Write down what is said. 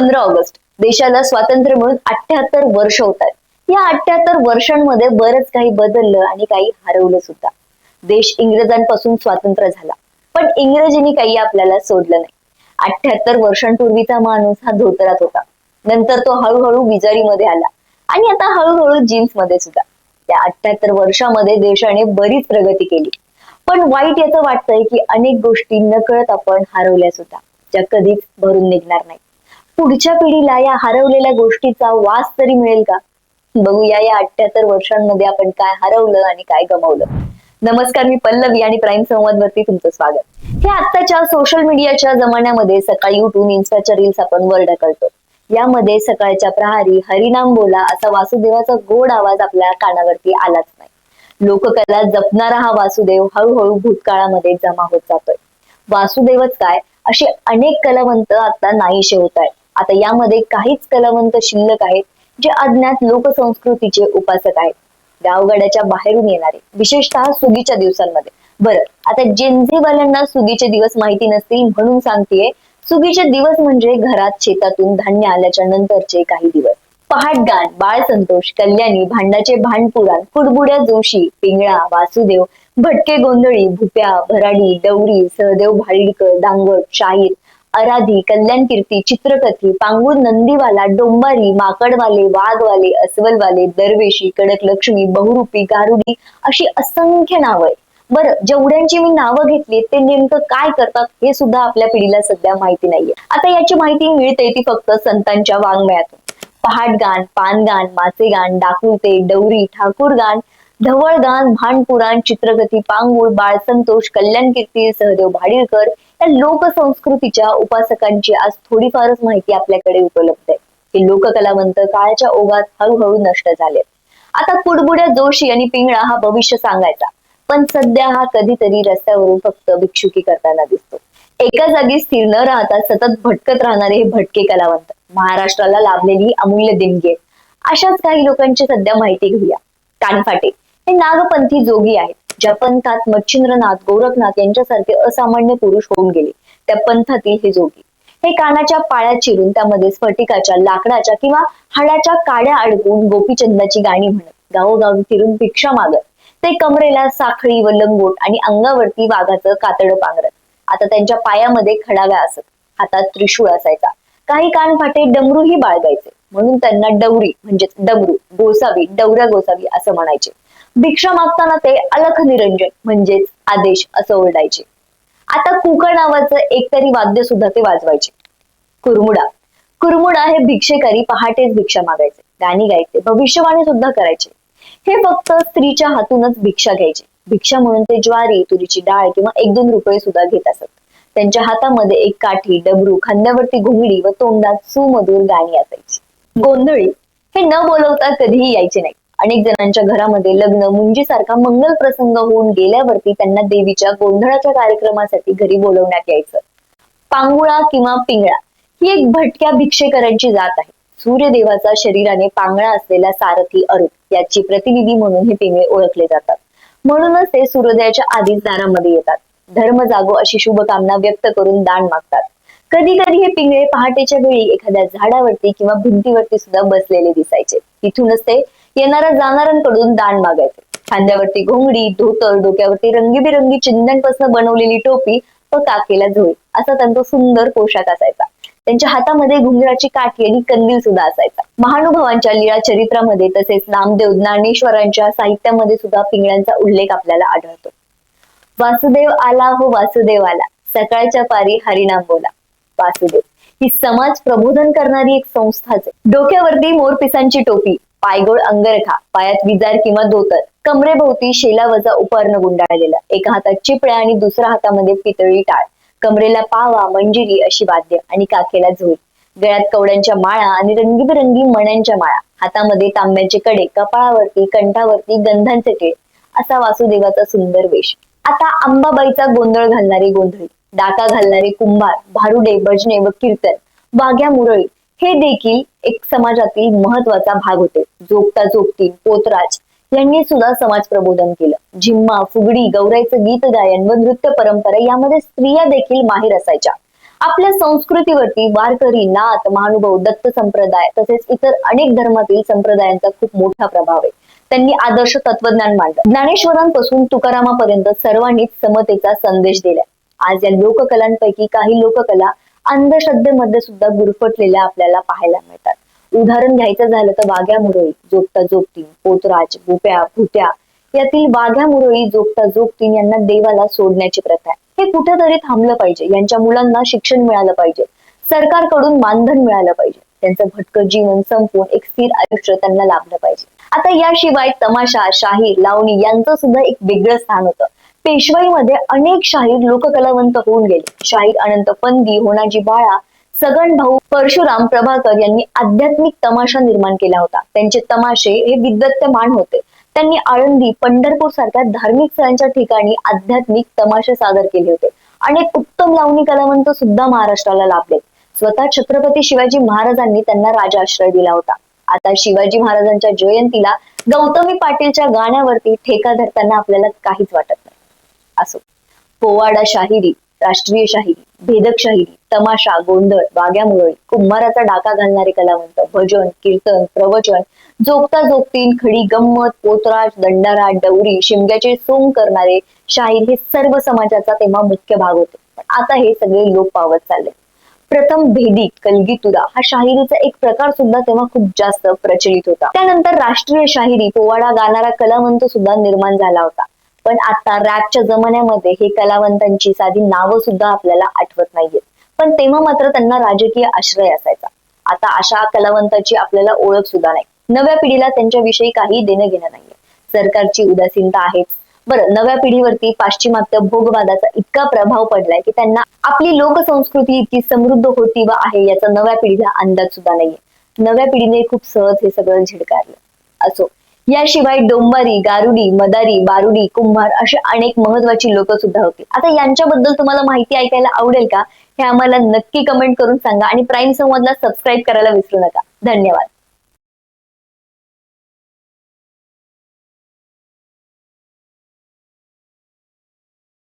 पंधरा ऑगस्ट. देशाला स्वातंत्र्य मिळून अठ्याहत्तर वर्ष होत आहेत या अठ्याहत्तर वर्षांमध्ये बरंच काही बदललं आणि काही हरवलं सुद्धा. देश इंग्रजांपासून स्वातंत्र्य झाला. पण इंग्रजीनी काही आपल्याला सोडलं नाही. अठ्याहत्तर वर्षांपूर्वीचा माणूस हा धोतरात होता. नंतर तो हळूहळू विजारीमध्ये आला. आणि आता हळूहळू जीन्समध्ये सुद्धा. त्या अठ्याहत्तर वर्षामध्ये देशाने बरीच प्रगती केली. पण वाईट याचं वाटतंय की अनेक गोष्टी नकळत आपण हरवल्या सुद्धा. ज्या कधीच भरून निघणार नाही पुढच्या पिढीला या हरवलेल्या गोष्टीचा वास तरी मिळेल का? बघूया या अठ्याहत्तर वर्षांमध्ये आपण काय हरवलं आणि काय गमावलं. नमस्कार मी पल्लवी आणि प्राईम संवाद वरती तुमचं स्वागत. हे आत्ताच्या सोशल मीडियाच्या जमान्यामध्ये सकाळी उठून इन्स्टाच्या रील्स आपण वर ढकलतो यामध्ये सकाळच्या प्रहारी हरिनाम बोला असा वासुदेवाचा गोड आवाज आपल्या कानावरती आलाच नाही. लोककला जपणारा हा वासुदेव हळूहळू भूतकाळामध्ये जमा होत जातोय. वासुदेवच काय? असे अनेक कलावंत आता नाहीशे होत आहेत. आता यामध्ये काहीच कलावंत शिल्लक आहेत जे अज्ञात लोकसंस्कृतीचे उपासक आहेत. गावगाड्याच्या बाहेरून येणारे विशेषतः सुगीच्या दिवसांमध्ये. बरं आता जेनझीवाल्यांना सुगीचे दिवस माहिती नसतील म्हणून सांगतेय सुगीचे दिवस म्हणजे घरात शेतातून धान्य आल्याच्या नंतरचे काही दिवस. पहाटगान बाळ संतोष कल्याणी भांडाचे भांडपुराण कुडबुड्या जोशी पिंगळा वासुदेव भटके गोंधळी भुप्या भराडी डवरी सहदेव भाडीकर दांगट शाहीर अराधी कल्याण कीर्ती चित्रकथी पांगुर नंदीवाला डोंबारी माकडवाले वाघवाले अस्वलवाले दरवेशी कडक लक्ष्मी बहुरूपी गारुडी अशी असंख्य नावं आहेत. बरं जेवढ्यांची मी नावं घेतली ते नेमकं काय करतात हे सुद्धा आपल्या पिढीला सध्या माहिती नाहीये. आता याची माहिती मिळते ती फक्त संतांच्या वाङ्मयातून. पहाटगान पानगान माचेगान डाकुलते डवरी ठाकूरगान ढवळगान भानपुराण चित्रगती पांगुळ बाळसंतोष कल्याण कीर्ती सहदेव भाडीरकर या लोकसंस्कृतीच्या उपासकांची आज थोडीफारच माहिती आपल्याकडे उपलब्ध आहे. हे लोककलावंत काळाच्या ओघात हळूहळू नष्ट झाले आता कुडबुड्या जोशी आणि पिंगळा हा भविष्य सांगायचा. पण सध्या हा कधीतरी रस्त्यावरून फक्त भिक्षुकी करताना दिसतो. एका जागी स्थिर न राहता सतत भटकत राहणारे हे भटके कलावंत. महाराष्ट्राला लाभलेली अमूल्य देणगी अशाच काही लोकांची सध्या माहिती घेऊया. कानफाटे. हे नागपंथी जोगी आहेत. ज्या पंथात मच्छिंद्रनाथ गोरखनाथ यांच्यासारखे असामान्य पुरुष होऊन गेले त्या पंथातील हे जोगी. हे कानाच्या पाळ्या चिरून त्यामध्ये स्फटिकाच्या लाकडाच्या किंवा हाडाच्या काड्या अडकून गोपीचंदाची गाणी म्हणत गावोगावी फिरून भिक्षा मागत ते कमरेला साखळी व लंगोट आणि अंगावरती वाघाचं कातड पांघरत आता त्यांच्या पायामध्ये खडाव्या असत हातात त्रिशूळ असायचा. काही कानफाटे डमरूही बाळगायचे म्हणून त्यांना डवरी म्हणजेच डमरू गोसावी डवऱ्या गोसावी असं म्हणायचे. भिक्षा मागताना ते अलख निरंजन म्हणजेच आदेश असं ओरडायचे. आता कुकर नावाचं एकतरी वाद्य सुद्धा ते वाजवायचे. कुरमुडा. कुरमुडा हे भिक्षेकरी पहाटेच भिक्षा मागायचे. गाणी गायचे भविष्यवाणी सुद्धा करायचे. हे फक्त स्त्रीच्या हातूनच भिक्षा घ्यायचे. भिक्षा म्हणून ते ज्वारी तुरीची डाळ किंवा एक दोन रुपये सुद्धा घेत असत. त्यांच्या हातामध्ये एक काठी डबरू खांद्यावरती घुंगडी व तोंडात सुमधूर गाणी असायची. गोंधळी हे न बोलवता कधीही यायचे नाही अनेक जणांच्या घरामध्ये लग्न मुंजीसारखा मंगल प्रसंग होऊन गेल्यावरती त्यांना देवीच्या गोंधळाच्या कार्यक्रमासाठी घरी बोलवण्यात यायचं. पांगुळा किंवा पिंगळा ही एक भटक्या भिक्षेकरांची जात आहे. सूर्यदेवाचा शरीराने पांगळा असलेला सारथी अरुप याची प्रतिनिधी म्हणून हे पिंगळे ओळखले जातात. म्हणूनच ते सूर्योदयाच्या आधीच दारामध्ये येतात. धर्म जागो अशी शुभकामना व्यक्त करून दान मागतात. कधी कधी हे पिंगळे पहाटेच्या वेळी एखाद्या झाडावरती किंवा भिंतीवरती सुद्धा बसलेले दिसायचे. तिथूनच ते येणाऱ्या जाणाऱ्यांकडून दान मागायचे. खांद्यावरती घोंगडी धोतर डोक्यावरती रंगीबिरंगी चिंध्यांपासून बनवलेली टोपी व काकेला झोळी. असा त्यांचा सुंदर पोशाख असायचा. त्यांच्या हातामध्ये घुंगराची काठी आणि कंदील सुद्धा असायचा. महानुभावांच्या लीळा चरित्रामध्ये तसेच नामदेव ज्ञानेश्वरांच्या साहित्यामध्ये सुद्धा पिंगळ्यांचा उल्लेख आपल्याला आढळतो. वासुदेव आला हो वासुदेव आला. सकाळच्या पारी हरिनाम बोला. वासुदेव ही समाज प्रबोधन करणारी एक संस्थाच आहे. डोक्यावरती मोरपिसांची टोपी पायगोळ अंगरखा पायात विजार किंवा धोतर कमरेभोवती शेला वजा उपर्ण गुंडाळलेला एका हातात चिपळ्या आणि दुसऱ्या हातामध्ये पितळी टाळ. कमरेला पावा मंजिरी अशी वाद्य आणि काखेला झोळी. गळ्यात कवड्यांच्या माळा आणि रंगीबेरंगी मण्यांच्या माळा. हातामध्ये तांब्याचे कडे कपाळावरती कंठावरती गंधांचे टेळ. असा वासुदेवाचा सुंदर वेश. आता अंबाबाईचा गोंधळ घालणारी गोंधळी. डाका घालणारे कुंभार भारुडे भजने व कीर्तन. वाघ्या मुरळी हे देखील एक समाजातील महत्त्वाचा भाग होते. जोगता जोगती पोतराज यांनी सुद्धा समाज प्रबोधन केलं. झिम्मा फुगडी गौराईचं गीत गायन व नृत्य परंपरा यामध्ये स्त्रिया देखील माहीर असायच्या. आपल्या संस्कृतीवरती वारकरी नाथ महानुभाव दत्त संप्रदाय तसेच इतर अनेक धर्मातील संप्रदायांचा खूप मोठा प्रभाव आहे. त्यांनी आदर्श तत्वज्ञान मांडलं. ज्ञानेश्वरांपासून तुकारामापर्यंत सर्वांनीच समतेचा संदेश दिला. आज या लोककलांपैकी काही लोककला अंधश्रद्धेमध्ये सुद्धा गुरफटलेल्या आपल्याला पाहायला मिळतात. उदाहरण घ्यायचं झालं तर वाघ्या मुरळी जोगता जोगतीन पोतराज बुप्या भुत्या यातील वाघ्या मुरळी जोगता जोगतीन यांना देवाला सोडण्याची प्रथा आहे. हे कुठेतरी थांबलं पाहिजे. यांच्या मुलांना शिक्षण मिळालं पाहिजे. सरकारकडून मानधन मिळालं पाहिजे. त्यांचं भटकं जीवन संपवून एक स्थिर आयुष्य त्यांना लाभलं पाहिजे. आता याशिवाय तमाशा शाहीर लावणी यांचं सुद्धा एक वेगळं स्थान होतं. पेशवाईमध्ये अनेक शाहीर लोककलावंत होऊन गेले. शाहीर अनंत पंदी होणाजी बाळा सगन भाऊ परशुराम प्रभाकर यांनी आध्यात्मिक तमाशा निर्माण केला होता. त्यांचे तमाशे हे विद्वत्तमान होते. त्यांनी आळंदी पंढरपूर सारख्या धार्मिक स्थळांच्या ठिकाणी आध्यात्मिक तमाशे सादर केले होते. अनेक उत्तम लावणी कलावंत सुद्धा महाराष्ट्राला लाभले. स्वतः छत्रपती शिवाजी महाराजांनी त्यांना राजाश्रय दिला होता. आता शिवाजी महाराजांच्या जयंतीला गौतमी पाटीलच्या गाण्यावरती ठेका धरताना आपल्याला काहीच वाटत नाही. असो. पोवाडा शाहिरी राष्ट्रीय शाहिरी भेदक शाहिरी तमाशा गोंधळ वाग्यामुळी कुंभाराचा डाका घालणारे कलावंत भजन कीर्तन प्रवचन जोगता जोगतीन खडी गंमत पोतराज दंडारा डवरी शिमग्याचे सोंग करणारे शाहीर हे सर्व समाजाचा तेव्हा मुख्य भाग होते. पण आता हे सगळे लोक पावत चालले. प्रथम भेदी कलगीतुरा हा शाहिरीचा एक प्रकार सुद्धा तेव्हा खूप जास्त प्रचलित होता. त्यानंतर राष्ट्रीय शाहिरी पोवाडा गाणारा कलावंत सुद्धा निर्माण झाला होता. पण आता रॅपच्या जमान्यामध्ये हे कलावंतांची साधी नावं सुद्धा आपल्याला आठवत नाहीयेत. पण तेव्हा मात्र त्यांना राजकीय आश्रय असायचा. आता अशा कलावंताची आपल्याला ओळख सुद्धा नाही. नव्या पिढीला त्यांच्याविषयी काही देणं घेणं नाहीये. सरकारची उदासीनता आहेच. बरं नव्या पिढीवरती पाश्चिमात्य भोगवादाचा इतका प्रभाव पडलाय की त्यांना आपली लोकसंस्कृती इतकी समृद्ध होती व आहे याचा नव्या पिढीला अंदाज सुद्धा नाहीये. नव्या पिढीने खूप सहज हे सगळं झिडकारलं. असो. याशिवाय डोंबारी गारुडी मदारी बारुडी कुंभार अशी अनेक महत्वाची लोक सुद्धा होती. आता यांच्याबद्दल तुम्हाला माहिती ऐकायला आवडेल का? हे आम्हाला नक्की कमेंट करून सांगा आणि प्राईम संवादला सबस्क्राईब करायला विसरू नका. धन्यवाद.